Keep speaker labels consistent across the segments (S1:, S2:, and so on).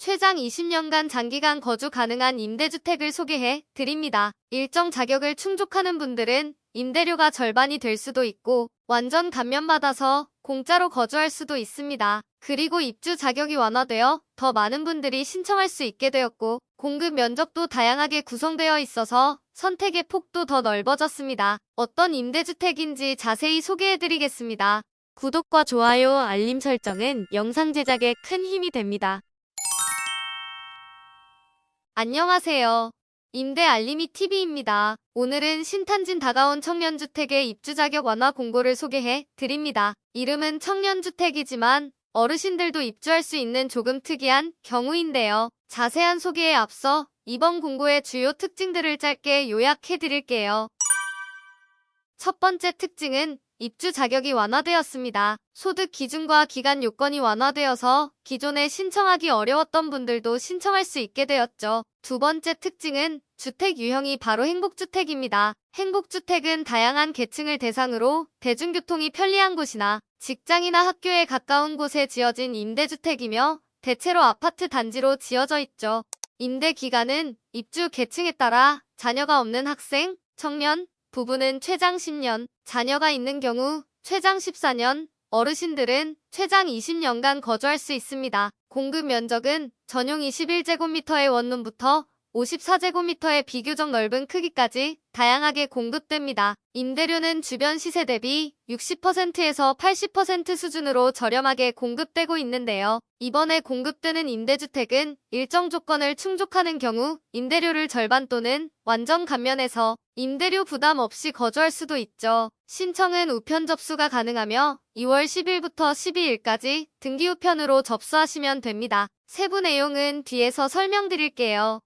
S1: 최장 20년간 장기간 거주 가능한 임대주택을 소개해 드립니다. 일정 자격을 충족하는 분들은 임대료가 절반이 될 수도 있고 완전 감면받아서 공짜로 거주할 수도 있습니다. 그리고 입주 자격이 완화되어 더 많은 분들이 신청할 수 있게 되었고 공급 면적도 다양하게 구성되어 있어서 선택의 폭도 더 넓어졌습니다. 어떤 임대주택인지 자세히 소개해드리겠습니다. 구독과 좋아요, 알림 설정은 영상 제작에 큰 힘이 됩니다. 안녕하세요. 임대 알림이 TV입니다. 오늘은 신탄진 다가온 청년주택의 입주 자격 완화 공고를 소개해 드립니다. 이름은 청년주택이지만 어르신들도 입주할 수 있는 조금 특이한 경우인데요. 자세한 소개에 앞서 이번 공고의 주요 특징들을 짧게 요약해 드릴게요. 첫 번째 특징은 입주 자격이 완화되었습니다. 소득 기준과 기간 요건이 완화되어서 기존에 신청하기 어려웠던 분들도 신청할 수 있게 되었죠. 두 번째 특징은 주택 유형이 바로 행복주택입니다. 행복주택은 다양한 계층을 대상으로 대중교통이 편리한 곳이나 직장이나 학교에 가까운 곳에 지어진 임대주택이며 대체로 아파트 단지로 지어져 있죠. 임대 기간은 입주 계층에 따라 자녀가 없는 학생, 청년, 부부는 최장 10년, 자녀가 있는 경우 최장 14년, 어르신들은 최장 20년간 거주할 수 있습니다. 공급 면적은 전용 21제곱미터의 원룸부터 54제곱미터의 비교적 넓은 크기까지 다양하게 공급됩니다. 임대료는 주변 시세 대비 60%에서 80% 수준으로 저렴하게 공급되고 있는데요. 이번에 공급되는 임대주택은 일정 조건을 충족하는 경우 임대료를 절반 또는 완전 감면해서 임대료 부담 없이 거주할 수도 있죠. 신청은 우편 접수가 가능하며 2월 10일부터 12일까지 등기 우편으로 접수하시면 됩니다. 세부 내용은 뒤에서 설명드릴게요.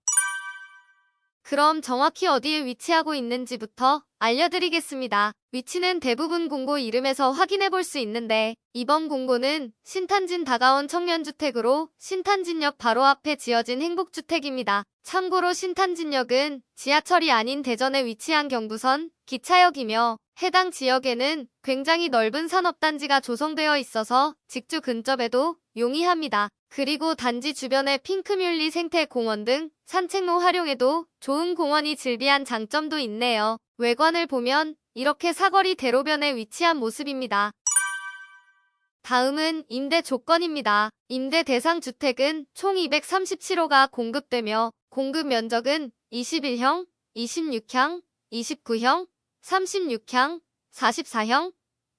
S1: 그럼 정확히 어디에 위치하고 있는지부터 알려드리겠습니다. 위치는 대부분 공고 이름에서 확인해 볼 수 있는데 이번 공고는 신탄진 다가온 청년주택으로 신탄진역 바로 앞에 지어진 행복주택입니다. 참고로 신탄진역은 지하철이 아닌 대전에 위치한 경부선 기차역이며 해당 지역에는 굉장히 넓은 산업단지가 조성되어 있어서 직주 근접에도 용이합니다. 그리고 단지 주변에 핑크뮬리 생태공원 등 산책로 활용에도 좋은 공원이 즐비한 장점도 있네요. 외관을 보면 이렇게 사거리 대로변에 위치한 모습입니다. 다음은 임대 조건입니다. 임대 대상 주택은 총 237호가 공급되며 공급 면적은 21형, 26향, 29형, 36향, 44형,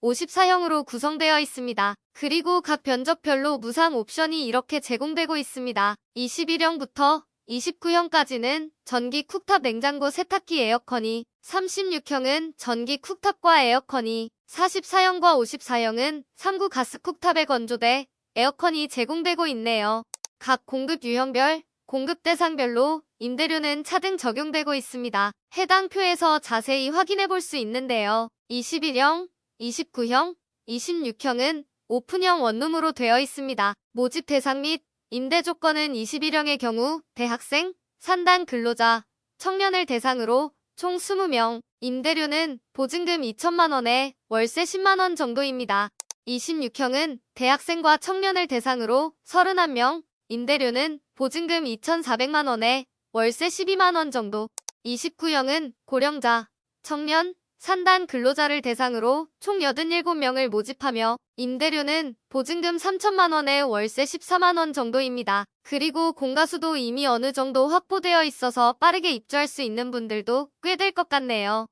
S1: 54형으로 구성되어 있습니다. 그리고 각 변적별로 무상 옵션이 이렇게 제공되고 있습니다. 21형부터 29형까지는 전기 쿡탑 냉장고 세탁기 에어컨이, 36형은 전기 쿡탑과 에어컨이, 44형과 54형은 3구 가스 쿡탑에 건조돼 에어컨이 제공되고 있네요. 각 공급 유형별, 공급 대상별로 임대료는 차등 적용되고 있습니다. 해당 표에서 자세히 확인해 볼 수 있는데요. 21형, 29형, 26형은 오픈형 원룸으로 되어 있습니다. 모집 대상 및 임대 조건은 21형의 경우 대학생, 산단 근로자, 청년을 대상으로 총 20명, 임대료는 보증금 2천만 원에 월세 10만 원 정도입니다. 26형은 대학생과 청년을 대상으로 31명, 임대료는 보증금 2,400만 원에 월세 12만 원 정도. 29형은 고령자, 청년, 산단 근로자를 대상으로 총 87명을 모집하며 임대료는 보증금 3천만 원에 월세 14만 원 정도입니다. 그리고 공가수도 이미 어느 정도 확보되어 있어서 빠르게 입주할 수 있는 분들도 꽤 될 것 같네요.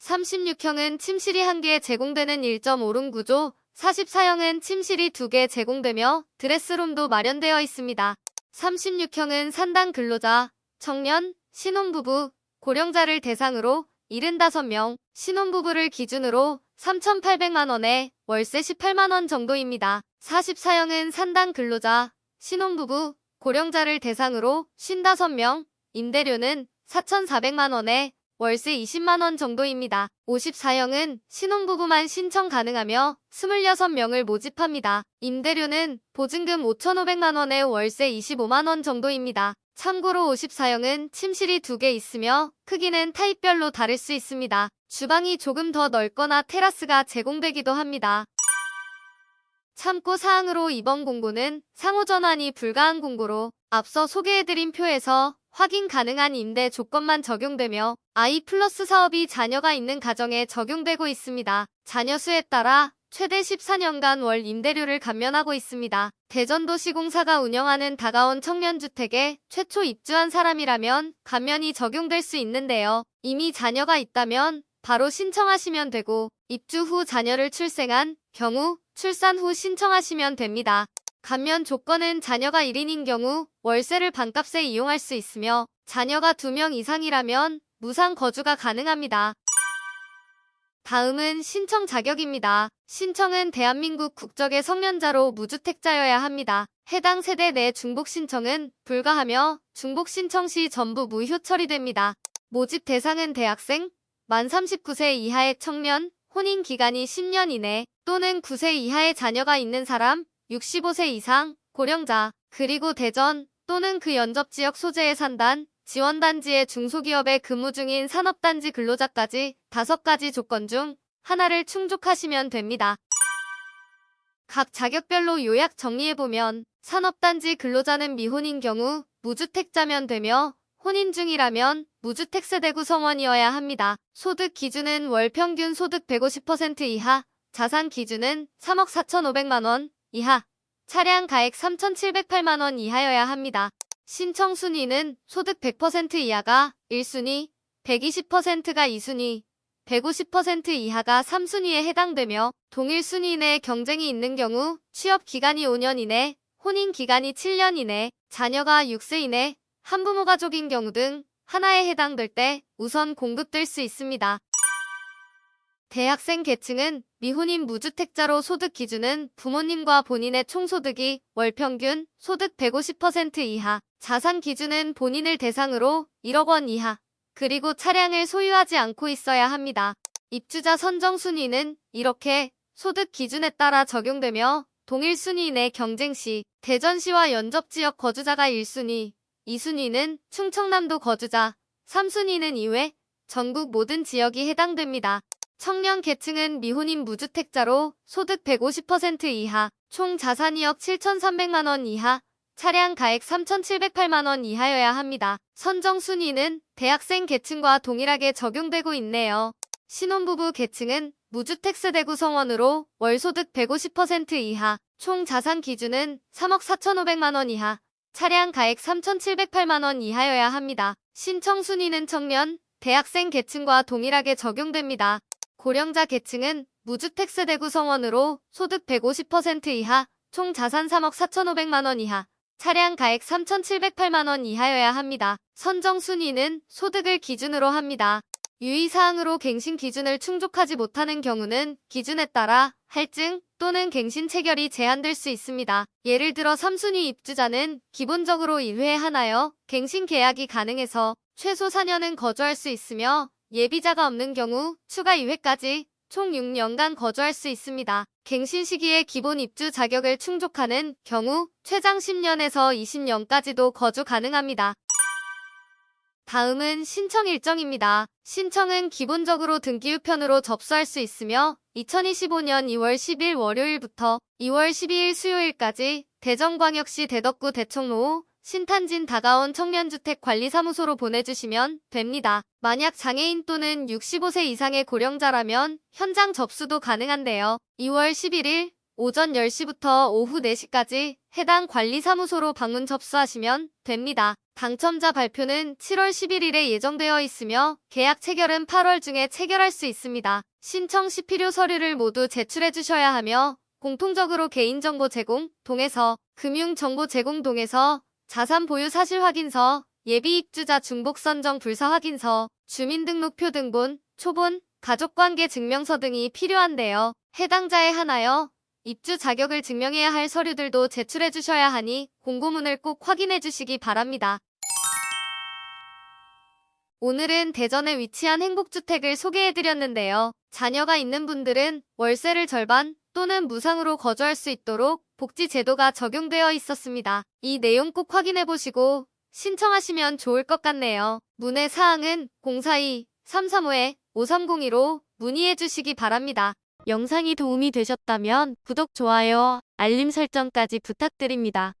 S1: 36형은 침실이 1개 제공되는 1.5룸 구조, 44형은 침실이 2개 제공되며 드레스룸도 마련되어 있습니다. 36형은 산단 근로자, 청년, 신혼부부, 고령자를 대상으로 75명, 신혼부부를 기준으로 3,800만원에 월세 18만원 정도입니다. 44형은 산단 근로자, 신혼부부, 고령자를 대상으로 55명, 임대료는 4,400만원에 월세 20만원 정도입니다. 54형은 신혼부부만 신청 가능하며 26명을 모집합니다. 임대료는 보증금 5,500만원에 월세 25만원 정도입니다. 참고로 54형은 침실이 2개 있으며 크기는 타입별로 다를 수 있습니다. 주방이 조금 더 넓거나 테라스가 제공되기도 합니다. 참고 사항으로 이번 공고는 상호 전환이 불가한 공고로 앞서 소개해드린 표에서 확인 가능한 임대 조건만 적용되며 I 플러스 사업이 자녀가 있는 가정에 적용되고 있습니다. 자녀 수에 따라 최대 14년간 월 임대료를 감면하고 있습니다. 대전도시공사가 운영하는 다가온 청년주택에 최초 입주한 사람이라면 감면이 적용될 수 있는데요. 이미 자녀가 있다면 바로 신청하시면 되고 입주 후 자녀를 출생한 경우 출산 후 신청하시면 됩니다. 감면 조건은 자녀가 1인인 경우 월세를 반값에 이용할 수 있으며 자녀가 2명 이상이라면 무상 거주가 가능합니다. 다음은 신청 자격입니다. 신청은 대한민국 국적의 성년자로 무주택자여야 합니다. 해당 세대 내 중복 신청은 불가하며 중복 신청 시 전부 무효 처리됩니다. 모집 대상은 대학생, 만 39세 이하의 청년, 혼인 기간이 10년 이내 또는 9세 이하의 자녀가 있는 사람, 65세 이상, 고령자, 그리고 대전 또는 그 연접 지역 소재의 산단, 지원단지의 중소기업에 근무 중인 산업단지 근로자까지 다섯 가지 조건 중 하나를 충족하시면 됩니다. 각 자격별로 요약 정리해보면 산업단지 근로자는 미혼인 경우 무주택자면 되며 혼인 중이라면 무주택 세대 구성원이어야 합니다. 소득 기준은 월 평균 소득 150% 이하, 자산 기준은 3억 4,500만 원 이하, 차량 가액 3,708만 원 이하여야 합니다. 신청 순위는 소득 100% 이하가 1순위, 120%가 2순위, 150% 이하가 3순위에 해당되며 동일 순위 내 경쟁이 있는 경우 취업 기간이 5년 이내, 혼인 기간이 7년 이내, 자녀가 6세 이내, 한부모 가족인 경우 등 하나에 해당될 때 우선 공급될 수 있습니다. 대학생 계층은 미혼인 무주택자로 소득 기준은 부모님과 본인의 총소득이 월 평균 소득 150% 이하, 자산 기준은 본인을 대상으로 1억 원 이하, 그리고 차량을 소유하지 않고 있어야 합니다. 입주자 선정 순위는 이렇게 소득 기준에 따라 적용되며 동일 순위 내 경쟁 시 대전시와 연접 지역 거주자가 1순위, 2순위는 충청남도 거주자, 3순위는 이외 전국 모든 지역이 해당됩니다. 청년 계층은 미혼인 무주택자로 소득 150% 이하, 총 자산 2억 7,300만 원 이하, 차량 가액 3,708만 원 이하여야 합니다. 선정 순위는 대학생 계층과 동일하게 적용되고 있네요. 신혼부부 계층은 무주택 세대 구성원으로 월 소득 150% 이하, 총 자산 기준은 3억 4,500만 원 이하, 차량 가액 3,708만 원 이하여야 합니다. 신청 순위는 청년, 대학생 계층과 동일하게 적용됩니다. 고령자 계층은 무주택 세대 구 성원으로 소득 150% 이하, 총 자산 3억 4,500만 원 이하, 차량 가액 3,708만 원 이하여야 합니다. 선정 순위는 소득을 기준으로 합니다. 유의사항으로 갱신 기준을 충족하지 못하는 경우는 기준에 따라 할증 또는 갱신 체결이 제한될 수 있습니다. 예를 들어 3순위 입주자는 기본적으로 1회에 하나여 갱신 계약이 가능해서 최소 4년은 거주할 수 있으며 예비자가 없는 경우 추가 2회까지 총 6년간 거주할 수 있습니다. 갱신 시기에 기본 입주 자격을 충족하는 경우 최장 10년에서 20년까지도 거주 가능합니다. 다음은 신청 일정입니다. 신청은 기본적으로 등기 우편으로 접수할 수 있으며 2025년 2월 10일 월요일부터 2월 12일 수요일까지 대전광역시 대덕구 대청로 신탄진 다가온 청년주택 관리사무소로 보내주시면 됩니다. 만약 장애인 또는 65세 이상의 고령자라면 현장 접수도 가능한데요. 2월 11일 오전 10시부터 오후 4시까지 해당 관리사무소로 방문 접수하시면 됩니다. 당첨자 발표는 7월 11일에 예정되어 있으며 계약 체결은 8월 중에 체결할 수 있습니다. 신청 시 필요 서류를 모두 제출해 주셔야 하며 공통적으로 개인정보 제공, 동에서 금융정보 제공 동에서 자산 보유 사실 확인서, 예비 입주자 중복 선정 불사 확인서, 주민등록표 등본, 초본, 가족관계 증명서 등이 필요한데요. 해당자에 하나여 입주 자격을 증명해야 할 서류들도 제출해 주셔야 하니 공고문을 꼭 확인해 주시기 바랍니다. 오늘은 대전에 위치한 행복주택을 소개해 드렸는데요. 자녀가 있는 분들은 월세를 절반 또는 무상으로 거주할 수 있도록 복지 제도가 적용되어 있었습니다. 이 내용 꼭 확인해 보시고 신청하시면 좋을 것 같네요. 문의 사항은 042-335-5302로 문의해 주시기 바랍니다. 영상이 도움이 되셨다면 구독, 좋아요, 알림 설정까지 부탁드립니다.